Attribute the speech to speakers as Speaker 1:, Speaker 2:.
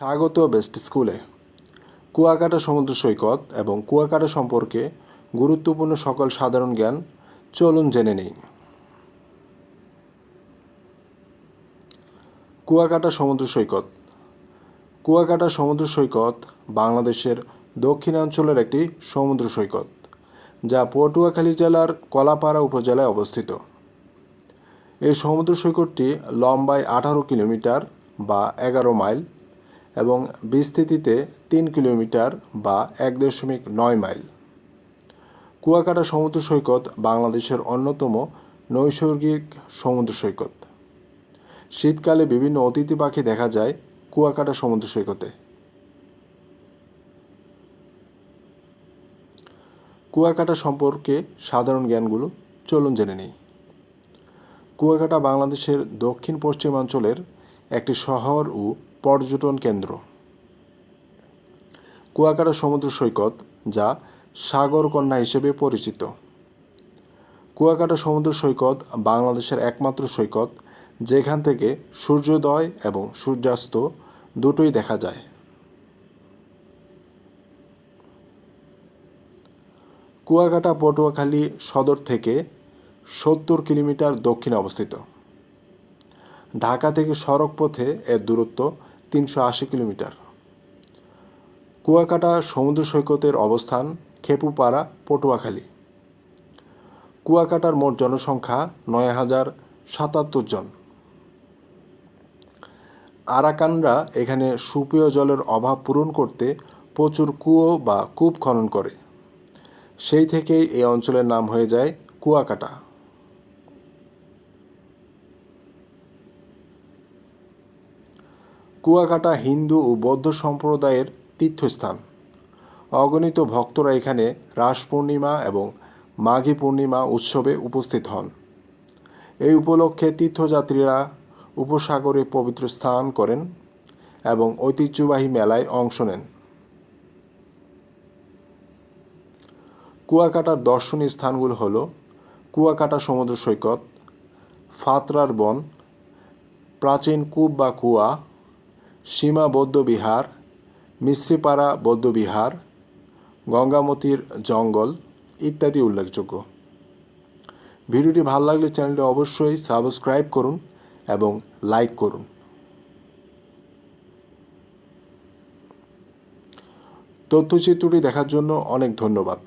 Speaker 1: স্বাগত বেস্ট স্কুলে। কুয়াকাটা সমুদ্র সৈকত এবং কুয়াকাটা সম্পর্কে গুরুত্বপূর্ণ সকল সাধারণ জ্ঞান চলুন জেনে নেই। কুয়াকাটা সমুদ্র সৈকত। কুয়াকাটা সমুদ্র সৈকত বাংলাদেশের দক্ষিণাঞ্চলের একটি সমুদ্র সৈকত, যা পটুয়াখালী জেলার কলাপাড়া উপজেলায় অবস্থিত। এই সমুদ্র সৈকতটি লম্বায় আঠারো কিলোমিটার বা এগারো মাইল এবং বিস্তৃতিতে তিন কিলোমিটার বা এক দশমিক নয় মাইল। কুয়াকাটা সমুদ্র সৈকত বাংলাদেশের অন্যতম নৈসর্গিক সমুদ্র সৈকত। শীতকালে বিভিন্ন অতিথি পাখি দেখা যায় কুয়াকাটা সমুদ্র সৈকতে। কুয়াকাটা সম্পর্কে সাধারণ জ্ঞানগুলো চলুন জেনে নেই। কুয়াকাটা বাংলাদেশের দক্ষিণ পশ্চিমাঞ্চলের একটি শহর ও পর্যটন কেন্দ্র। কুয়াকাটা সমুদ্র সৈকত, যা সাগরকন্যা হিসেবে পরিচিত। কুয়াকাটা সমুদ্র সৈকত বাংলাদেশের একমাত্র সৈকত, যেখান থেকে সূর্যোদয় এবং সূর্যাস্ত দুটোই দেখা যায়। কুয়াকাটা পটুয়াখালী সদর থেকে সত্তর কিলোমিটার দক্ষিণে অবস্থিত। ঢাকা থেকে সড়ক পথে এর দূরত্ব তিনশো আশি কিলোমিটার। কুয়াকাটা সমুদ্র সৈকতের অবস্থান খেপুপাড়া, পটুয়াখালী। কুয়াকাটার মোট জনসংখ্যা নয় হাজার সাতাত্তর জন। আরাকানরা এখানে সুপেয় জলের অভাব পূরণ করতে প্রচুর কুয়ো বা কূপ খনন করে। সেই থেকেই এই অঞ্চলের নাম হয়ে যায় কুয়াকাটা। কুয়াকাটা হিন্দু ও বৌদ্ধ সম্প্রদায়ের তীর্থস্থান। অগণিত ভক্তরা এখানে রাস পূর্ণিমা এবং মাঘী পূর্ণিমা উৎসবে উপস্থিত হন। এই উপলক্ষে তীর্থযাত্রীরা উপসাগরে পবিত্র স্নান করেন এবং ঐতিহ্যবাহী মেলায় অংশ নেন। কুয়াকাটার দর্শনীয় স্থানগুলো হল কুয়াকাটা সমুদ্র সৈকত, ফাতরার বন, প্রাচীন কূপ বা কুয়া সীমা বৌদ্ধবিহার মিশ্রিপাড়া বৌদ্ধবিহার, গঙ্গামতির জঙ্গল ইত্যাদি উল্লেখযোগ্য। ভিডিওটি ভালো লাগলে চ্যানেলটি অবশ্যই সাবস্ক্রাইব করুন এবং লাইক করুন। তথ্যচিত্রটি দেখার জন্য অনেক ধন্যবাদ।